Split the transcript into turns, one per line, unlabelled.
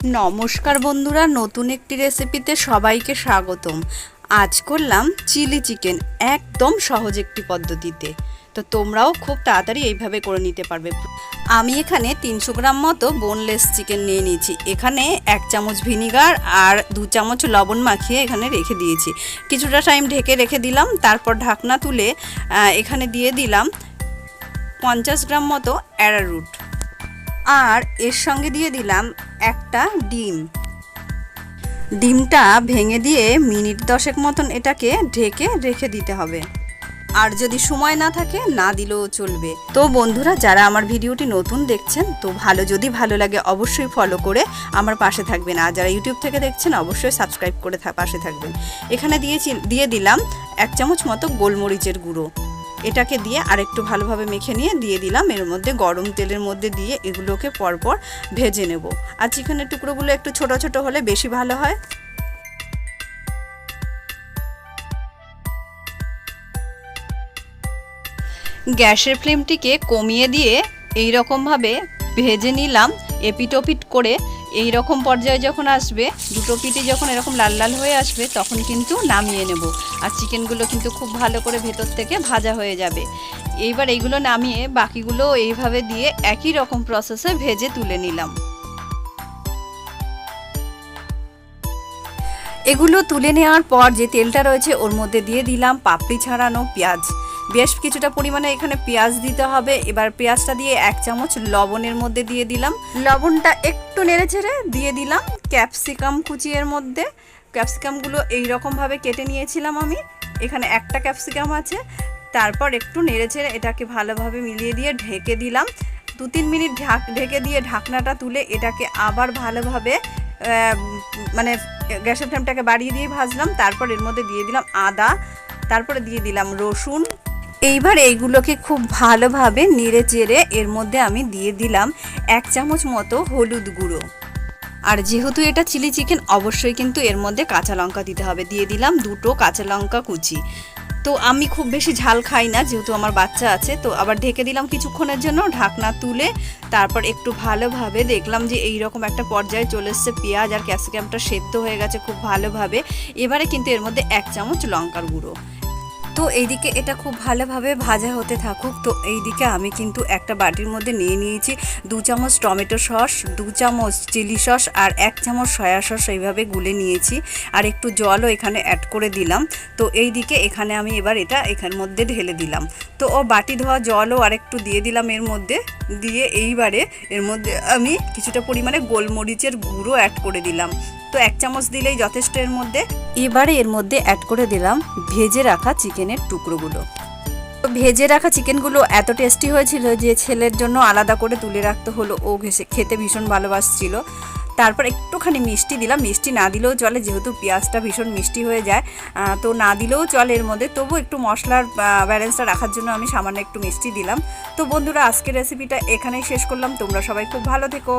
নমস্কার বন্ধুরা, নতুন একটি রেসিপিতে সবাইকে স্বাগতম। আজ করলাম চিলি চিকেন একদম সহজ একটি পদ্ধতিতে। তো তোমরাও খুব তাড়াতাড়ি এইভাবে করে নিতে পারবে। আমি এখানে তিনশো গ্রাম মতো বোনলেস চিকেন নিয়ে নিয়েছি। এখানে এক চামচ ভিনিগার আর দু চামচ লবণ মাখিয়ে এখানে রেখে দিয়েছি। কিছুটা টাইম ঢেকে রেখে দিলাম, তারপর ঢাকনা তুলে এখানে দিয়ে দিলাম পঞ্চাশ গ্রাম মতো অ্যারারুট আর এর সঙ্গে দিয়ে দিলাম একটা ডিম। ডিমটা ভেঙে দিয়ে মিনিট দশেক মতন এটাকে ঢেকে রেখে দিতে হবে। আর যদি সময় না থাকে, না দিলেও চলবে। তো বন্ধুরা, যারা আমার ভিডিওটি নতুন দেখছেন, তো ভালো যদি ভালো লাগে, অবশ্যই ফলো করে আমার পাশে থাকবেন। আর যারা ইউটিউব থেকে দেখছেন, অবশ্যই সাবস্ক্রাইব করে পাশে থাকবেন। এখানে দিয়েছি, দিয়ে দিলাম এক চামচ মতো গোলমরিচের গুঁড়ো। এটাকে দিয়ে আরেকটু ভালোভাবে মেখে নিয়ে দিয়ে দিলাম। এর মধ্যে গরম তেলের মধ্যে দিয়ে এগুলোকে পরপর ভেজে নেব। আর চিকেনের টুকরোগুলো একটু ছোট ছোট হলে বেশি ভালো হয়। গ্যাসের ফ্লেমটিকে কমিয়ে দিয়ে এই রকমভাবে ভেজে নিলাম। এপিটোপিট করে এই রকম পর্যায়ে যখন আসবে, দুটো পিটি যখন এরকম লাল লাল হয়ে আসবে, তখন কিন্তু নামিয়ে নেব। আর চিকেনগুলো কিন্তু খুব ভালো করে ভেতর থেকে ভাজা হয়ে যাবে। এইবার এইগুলো নামিয়ে বাকিগুলো এইভাবে দিয়ে একই রকম প্রসেসে ভেজে তুলে নিলাম। এগুলো তুলে নেওয়ার পর যে তেলটা রয়েছে, ওর মধ্যে দিয়ে দিলাম পাপড়ি ছাড়ানো পেঁয়াজ। বেশ কিছুটা পরিমাণে এখানে পেঁয়াজ দিতে হবে। এবার পেঁয়াজটা দিয়ে এক চামচ লবণের মধ্যে দিয়ে দিলাম। লবণটা একটু নেড়ে ছেড়ে দিয়ে দিলাম ক্যাপসিকাম কুচি এর মধ্যে। ক্যাপসিকামগুলো এই রকমভাবে কেটে নিয়েছিলাম আমি। এখানে একটা ক্যাপসিকাম আছে। তারপর একটু নেড়ে ছেড়ে এটাকে ভালোভাবে মিলিয়ে দিয়ে ঢেকে দিলাম। দু তিন মিনিট ঢাক ঢেকে দিয়ে ঢাকনাটা তুলে এটাকে আবার ভালোভাবে মানে গ্যাসের ফ্লেমটাকে বাড়িয়ে দিয়ে ভাজলাম। তারপর এর মধ্যে দিয়ে দিলাম আদা। তারপরে দিয়ে দিলাম রসুন। এইবার এইগুলোকে খুব ভালোভাবে নেড়ে চেড়ে এর মধ্যে আমি দিয়ে দিলাম এক চামচ মতো হলুদ গুঁড়ো। আর যেহেতু এটা চিলি চিকেন, অবশ্যই কিন্তু এর মধ্যে কাঁচা লঙ্কা দিতে হবে। দিয়ে দিলাম দুটো কাঁচা লঙ্কা কুচি। তো আমি খুব বেশি ঝাল খাই না, যেহেতু আমার বাচ্চা আছে। তো আবার ঢেকে দিলাম কিছুক্ষণের জন্য ঢাকনা তুলে, তারপর একটু ভালোভাবে দেখলাম যে এই রকম একটা পর্যায়ে চলে এসছে পেঁয়াজ আর ক্যাপসিকামটা সেদ্ধ হয়ে গেছে খুব ভালোভাবে। এবারে কিন্তু এর মধ্যে এক চামচ লঙ্কার গুঁড়ো। তো এইদিকে এটা খুব ভালোভাবে ভাজা হতে থাকুক। তো এইদিকে আমি কিন্তু একটা বাটির মধ্যে নিয়ে নিয়েছি দু চামচ টমেটো সস, দু চামচ চিলি সস আর এক চামচ সয়া সস এইভাবে গুলে নিয়েছি। আর একটু জলও এখানে অ্যাড করে দিলাম। তো এইদিকে এখানে আমি এবার এটা এখানের মধ্যে ঢেলে দিলাম। তো ও বাটি ধোয়া জলও আর একটু দিয়ে দিলাম এর মধ্যে। দিয়ে এইবারে এর মধ্যে আমি কিছুটা পরিমাণে গোলমরিচের গুঁড়ো অ্যাড করে দিলাম। তো এক চামচ দিলেই যথেষ্ট এর মধ্যে? এবারে এর মধ্যে অ্যাড করে দিলাম ভেজে রাখা চিকেনের টুকরোগুলো। তো ভেজে রাখা চিকেনগুলো এত টেস্টি হয়েছিল যে ছেলের জন্য আলাদা করে তুলে রাখতে হলো। ও ঘেসে, খেতে ভীষণ ভালোবাসছিল। তারপর একটুখানি মিষ্টি দিলাম। মিষ্টি না দিলেও চলে, যেহেতু পেঁয়াজটা ভীষণ মিষ্টি হয়ে যায়। তো না দিলেও চলে এর মধ্যে। তবু একটু মশলার ব্যালেন্সটা রাখার জন্য আমি সামান্য একটু মিষ্টি দিলাম। তো বন্ধুরা, আজকের রেসিপিটা এখানেই শেষ করলাম। তোমরা সবাই খুব ভালো থেকো।